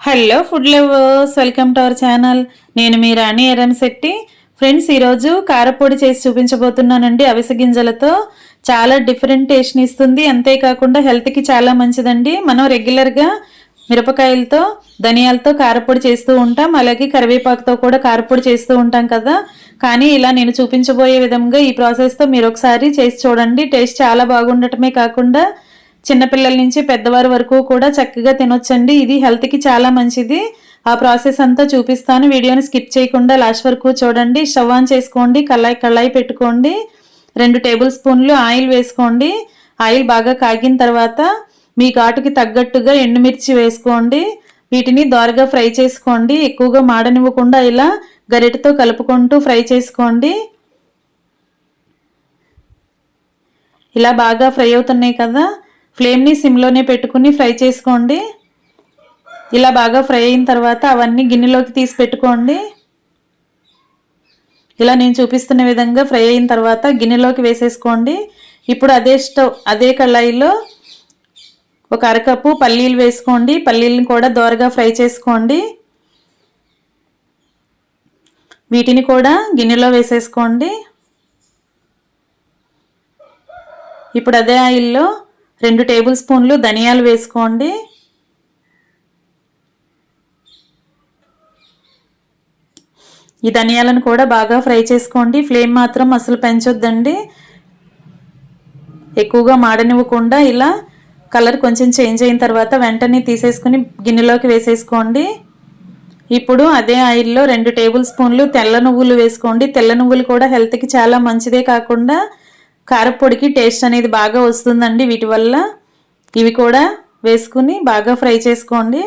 Hello food lovers welcome to our channel నేను మీ రాణి Eramsetti friends ఈరోజు కారపొడి చేసి చూపించబోతున్నానండి. అవిసె గింజలతో చాలా డిఫరెంట్ టేస్ట్ని ఇస్తుంది. అంతేకాకుండా హెల్త్కి చాలా మంచిదండి. మనం రెగ్యులర్గా మిరపకాయలతో ధనియాలతో కారపొడి చేస్తూ ఉంటాం. అలాగే కరివేపాకుతో కూడా కారపొడి చేస్తూ ఉంటాం కదా. కానీ ఇలా నేను చూపించబోయే విధంగా ఈ ప్రాసెస్తో మీరు ఒకసారి చేసి చూడండి. టేస్ట్ చాలా బాగుండటమే కాకుండా చిన్నపిల్లల నుంచి పెద్దవారి వరకు కూడా చక్కగా తినొచ్చండి. ఇది హెల్త్కి చాలా మంచిది. ఆ ప్రాసెస్ అంతా చూపిస్తాను. వీడియోని స్కిప్ చేయకుండా లాస్ట్ వరకు చూడండి. స్టవ్ ఆన్ చేసుకోండి. కళాయి కళాయి పెట్టుకోండి. రెండు టేబుల్ స్పూన్లు ఆయిల్ వేసుకోండి. ఆయిల్ బాగా కాగిన తర్వాత మీ ఘాటుకి తగ్గట్టుగా ఎండుమిర్చి వేసుకోండి. వీటిని దోరగా ఫ్రై చేసుకోండి. ఎక్కువగా మాడనివ్వకుండా ఇలా గరిటతో కలుపుకుంటూ ఫ్రై చేసుకోండి. ఇలా బాగా ఫ్రై అవుతున్నాయి కదా. ఫ్లేమ్ని సిమ్లోనే పెట్టుకుని ఫ్రై చేసుకోండి. ఇలా బాగా ఫ్రై అయిన తర్వాత అవన్నీ గిన్నెలోకి తీసి పెట్టుకోండి. ఇలా నేను చూపిస్తున్న విధంగా ఫ్రై అయిన తర్వాత గిన్నెలోకి వేసేసుకోండి. ఇప్పుడు అదే స్టవ్ అదే కళాయిలో ఒక అరకప్పు పల్లీలు వేసుకోండి. పల్లీలను కూడా దోరగా ఫ్రై చేసుకోండి. వీటిని కూడా గిన్నెలో వేసేసుకోండి. ఇప్పుడు అదే ఆయిల్లో రెండు టేబుల్ స్పూన్లు ధనియాలు వేసుకోండి. ఈ ధనియాలను కూడా బాగా ఫ్రై చేసుకోండి. ఫ్లేమ్ మాత్రం అసలు పెంచొద్దండి. ఎక్కువగా మాడనివ్వకుండా ఇలా కలర్ కొంచెం చేంజ్ అయిన తర్వాత వెంటనే తీసేసుకుని గిన్నెలోకి వేసేసుకోండి. ఇప్పుడు అదే ఆయిల్లో రెండు టేబుల్ స్పూన్లు తెల్ల నువ్వులు వేసుకోండి. తెల్ల నువ్వులు కూడా హెల్త్కి చాలా మంచిదే కాకుండా కారపొడికి టేస్ట్ అనేది బాగా వస్తుందండి. వీటి వల్ల ఇవి కూడా వేసుకుని బాగా ఫ్రై చేసుకోండి.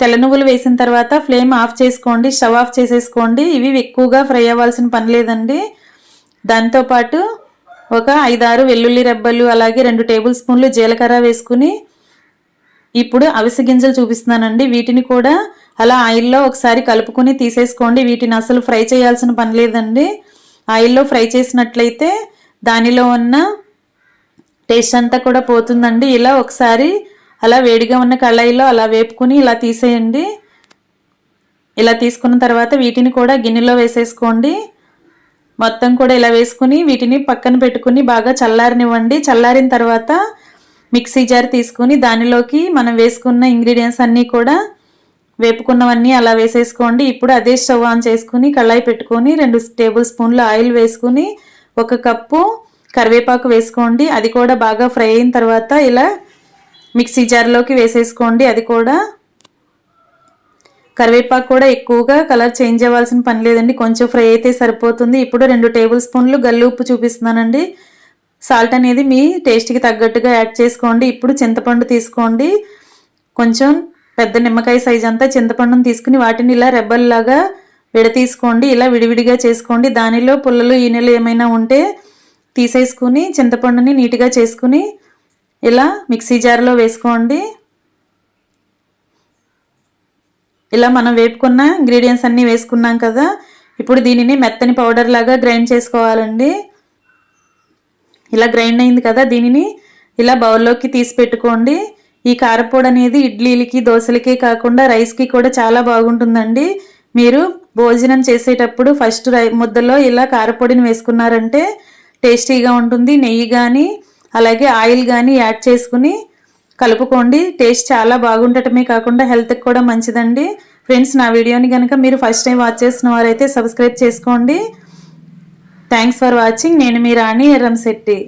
తెల్ల నువ్వులు వేసిన తర్వాత ఫ్లేమ్ ఆఫ్ చేసుకోండి. స్టవ్ ఆఫ్ చేసేసుకోండి. ఇవి ఎక్కువగా ఫ్రై అవ్వాల్సిన పని లేదండి. దాంతోపాటు ఒక ఐదారు వెల్లుల్లి రెబ్బలు అలాగే రెండు టేబుల్ స్పూన్లు జీలకర్ర వేసుకుని ఇప్పుడు అవిసె గింజలు చూపిస్తున్నానండి. వీటిని కూడా అలా ఆయిల్లో ఒకసారి కలుపుకొని తీసేసుకోండి. వీటిని అసలు ఫ్రై చేయాల్సిన పని లేదండి. ఆయిల్లో ఫ్రై చేసినట్లయితే దానిలో ఉన్న టేస్ట్ అంతా కూడా పోతుందండి. ఇలా ఒకసారి అలా వేడిగా ఉన్న కళాయిలో అలా వేపుకుని ఇలా తీసేయండి. ఇలా తీసుకున్న తర్వాత వీటిని కూడా గిన్నెలో వేసేసుకోండి. మొత్తం కూడా ఇలా వేసుకుని వీటిని పక్కన పెట్టుకుని బాగా చల్లారనివ్వండి. చల్లారిన తర్వాత మిక్సీ జార్ తీసుకుని దానిలోకి మనం వేసుకున్న ఇంగ్రీడియంట్స్ అన్నీ కూడా వేపుకున్నవన్నీ అలా వేసేసుకోండి. ఇప్పుడు అదే స్టవ్ ఆన్ చేసుకుని కళాయి పెట్టుకొని రెండు టేబుల్ స్పూన్లు ఆయిల్ వేసుకుని ఒక కప్పు కరివేపాకు వేసుకోండి. అది కూడా బాగా ఫ్రై అయిన తర్వాత ఇలా మిక్సీ జార్లోకి వేసేసుకోండి. అది కూడా కరివేపాకు కూడా ఎక్కువగా కలర్ చేంజ్ అవ్వాల్సిన పని లేదండి. కొంచెం ఫ్రై అయితే సరిపోతుంది. ఇప్పుడు రెండు టేబుల్ స్పూన్లు గల్లు ఉప్పు చూపిస్తున్నానండి. సాల్ట్ అనేది మీ టేస్ట్కి తగ్గట్టుగా యాడ్ చేసుకోండి. ఇప్పుడు చింతపండు తీసుకోండి. కొంచెం పెద్ద నిమ్మకాయ సైజ్ అంతా చింతపండును తీసుకుని వాటిని ఇలా రెబ్బల్లాగా విడతీసుకోండి ఇలా విడివిడిగా చేసుకోండి. దానిలో పుల్లలు ఈనెలు ఏమైనా ఉంటే తీసేసుకుని చింతపండుని నీట్గా చేసుకుని ఇలా మిక్సీ జార్లో వేసుకోండి. ఇలా మనం వేపుకున్న ఇంగ్రీడియంట్స్ అన్నీ వేసుకున్నాం కదా ఇప్పుడు దీనిని మెత్తని పౌడర్ లాగా గ్రైండ్ చేసుకోవాలండి. ఇలా గ్రైండ్ అయింది కదా దీనిని ఇలా బౌల్లోకి తీసి పెట్టుకోండి. ఈ కారపొడి అనేది ఇడ్లీలకి దోశలకే కాకుండా రైస్కి కూడా చాలా బాగుంటుందండి. మీరు భోజనం చేసేటప్పుడు ఫస్ట్ రై ముద్దలో ఇలా కారపొడిని వేసుకున్నారంటే టేస్టీగా ఉంటుంది. నెయ్యి కానీ అలాగే ఆయిల్ కానీ యాడ్ చేసుకుని కలుపుకోండి. టేస్ట్ చాలా బాగుండటమే కాకుండా హెల్త్కి కూడా మంచిదండి. ఫ్రెండ్స్ నా వీడియోని కనుక మీరు ఫస్ట్ టైం వాచ్ చేసిన వారైతే సబ్స్క్రైబ్ చేసుకోండి. Thanks for watching. నేను మీ రాణి ఎర్రంశెట్టి